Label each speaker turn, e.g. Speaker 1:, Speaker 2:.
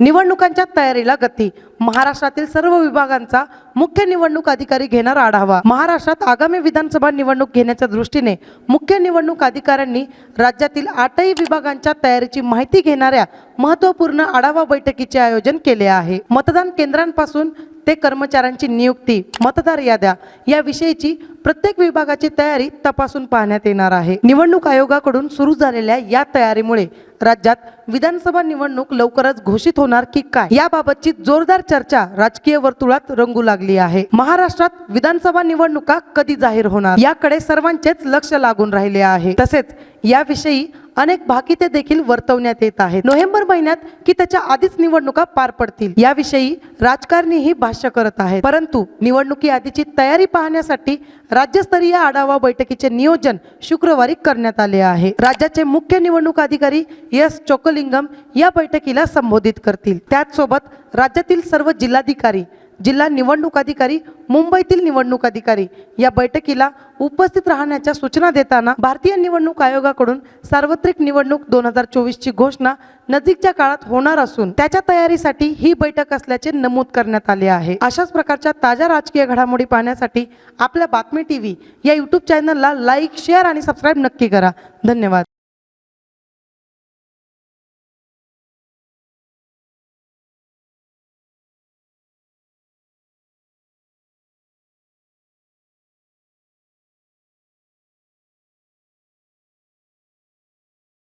Speaker 1: निवडणुकांच्या तयारीला गती. महाराष्ट्रातील सर्व विभागांचा मुख्य निवडणूक अधिकारी घेणार आढावा. महाराष्ट्रात आगामी विधानसभा निवडणूक घेण्याच्या दृष्टीने मुख्य निवडणूक अधिकाऱ्यांनी राज्यातील आठही विभागांच्या तयारीची माहिती घेणाऱ्या महत्त्वपूर्ण आढावा बैठकीचे आयोजन केले आहे. मतदान केंद्रांपासून ते कर्मचाऱ्यांची नियुक्ती मतदार याद्या याविषयीची प्रत्येक विभागाची तयारी तपासून पाहण्यात येणार आहे. निवडणूक आयोगाकडून सुरू झालेल्या या तयारीमुळे राज्यात विधानसभा निवडणूक लवकरच घोषित होणार की काय? याबाबतची जोरदार चर्चा राजकीय वर्तुळात रंगू लागली आहे. महाराष्ट्रात विधानसभा निवडणुका कधी जाहीर होणार? याकडे सर्वांचेच लक्ष लागून राहिले आहे. तसेच याविषयी अनेक भाकिते देखील वर्तवण्यात येत आहेत. नोव्हेंबर महिन्यात की त्याच्या आधीच निवडणुका पार पडतील. याविषयी राजकारणीही भाष्य करत आहेत. परंतु निवडणुकी आधीची तयारी पाहण्यासाठी राज्यस्तरीय आढावा बैठकीचे नियोजन शुक्रवारी करण्यात आले आहे. राज्याचे मुख्य निवडणूक अधिकारी एस चोकलिंगम या बैठकीला संबोधित करतील. त्याचसोबत राज्यातील सर्व जिल्हाधिकारी जिल्हा निवडणूक अधिकारी मुंबईतील निवडणूक अधिकारी या बैठकीला उपस्थित राहण्याच्या सूचना देताना भारतीय निवडणूक आयोगाकडून सार्वत्रिक निवडणूक दोन हजार चोवीसची घोषणा नजीकच्या काळात होणार असून त्याच्या तयारीसाठी ही बैठक असल्याचे नमूद करण्यात आले आहे. अशाच प्रकारच्या ताज्या राजकीय घडामोडी पाहण्यासाठी आपल्या बातमी टीव्ही या युट्यूब चॅनलला लाईक शेअर आणि सबस्क्राईब नक्की करा. धन्यवाद.